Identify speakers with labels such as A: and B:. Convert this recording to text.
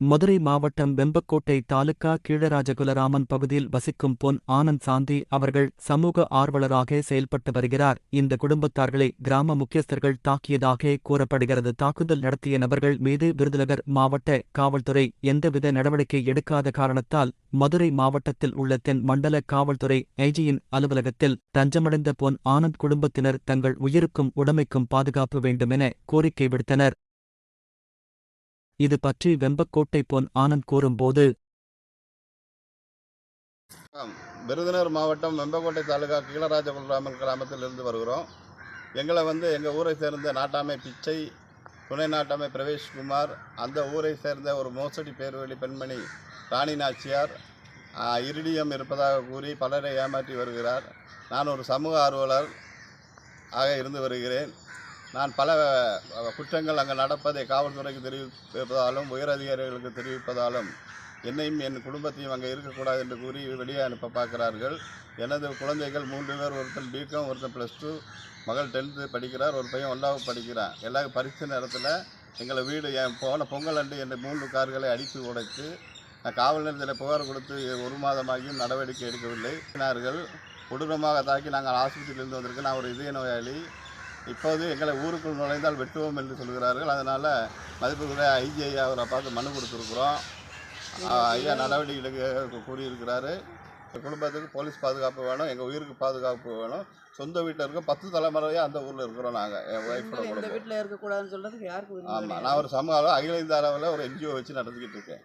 A: மதுரை மாவட்டம் வெம்பக்கோட்டை தாலுகா கீழராஜகுலராமன் பகுதியில் வசிக்கும் பொன் ஆனந்த் சாந்தி அவர்கள் சமூக ஆர்வலராக செயல்பட்டு வருகிறார். இந்த குடும்பத்தார்களை கிராம முக்கியஸ்தர்கள் தாக்கியதாக கூறப்படுகிறது. தாக்குதல் நடத்திய நபர்கள் மீது விருதுநகர் மாவட்ட காவல்துறை எந்தவித நடவடிக்கை எடுக்காத காரணத்தால் மதுரை மாவட்டத்தில் உள்ள தென் மண்டல காவல்துறை ஐஜியின் அலுவலகத்தில் தஞ்சமடைந்த பொன் ஆனந்த் குடும்பத்தினர் தங்கள் உயிருக்கும் உடமைக்கும் பாதுகாப்பு வேண்டுமென கோரிக்கை விடுத்தனர். இது பற்றி வெம்பக்கோட்டை பொன் ஆனந்த் கூறும்போது
B: ஆம். விருதுநகர் மாவட்டம் வெம்பக்கோட்டை தாலுகா கீழராஜகுலராமன் கிராமத்தில் இருந்து வருகிறோம். எங்களை வந்து எங்கள் ஊரை சேர்ந்த நாட்டாமை பிச்சை துணை நாட்டாமை பிரவேஷ்குமார் அந்த ஊரை சேர்ந்த ஒரு மோசடி பேர்வழி பெண்மணி ராணி நாச்சியார் இருடியம் இருப்பதாக கூறி பலரை ஏமாற்றி வருகிறார். நான் ஒரு சமூக ஆர்வலர் ஆக இருந்து வருகிறேன். நான் பல குற்றங்கள் அங்கே நடப்பதை காவல்துறைக்கு தெரிவிப்பதாலும் உயரதிகாரிகளுக்கு தெரிவிப்பதாலும் என்னையும் என் குடும்பத்தையும் அங்கே இருக்கக்கூடாது என்று கூறி வெளியே அனுப்ப பார்க்கிறார்கள். எனது குழந்தைகள் மூன்று பேர் ஒருத்தன் பிகாம் ஒருத்தன் ப்ளஸ் டூ மகள் டென்த்து படிக்கிறார் ஒரு பையன் ஒன்றாவது படிக்கிறான். எல்லா பரிசு நேரத்தில் எங்களை வீடு என் போன பொங்கல் அன்று என் மூன்று கார்களை அடித்து உடைத்து நான் காவல் நிலையத்தில் புகார் கொடுத்து ஒரு மாதமாகியும் நடவடிக்கை எடுக்கவில்லை. கொடூரமாக தாக்கி நாங்கள் ஆஸ்பத்திரியிலிருந்து வந்திருக்கோம் நான் ஒரு இதய நோயாளி. இப்போது எங்களை ஊருக்குள் நுழைந்தால் வெட்டுவோம் என்று சொல்கிறார்கள். அதனால் மதிப்புக்குரிய ஐஜிஐ அவரை பார்த்து மனு கொடுத்துருக்குறோம். ஐயா நடவடிக்கை எடுக்க கூறியிருக்கிறாரு. எங்கள் குடும்பத்துக்கு போலீஸ் பாதுகாப்பு வேணும் எங்கள் உயிருக்கு பாதுகாப்பு வேணும். சொந்த வீட்டில் இருக்க பத்து தலைமுறையாக அந்த ஊரில் இருக்கிறோம் நாங்கள் என் ஒய்ஃபோட
C: இந்த வீட்டில் இருக்கக்கூடாதுன்னு சொல்றதுக்கு யாருக்கு
B: ஆமாம்? நான் ஒரு சமூக அளவு அகில இந்திய அளவில் ஒரு என்ஜிஓ வச்சு நடத்திக்கிட்டு இருக்கேன்.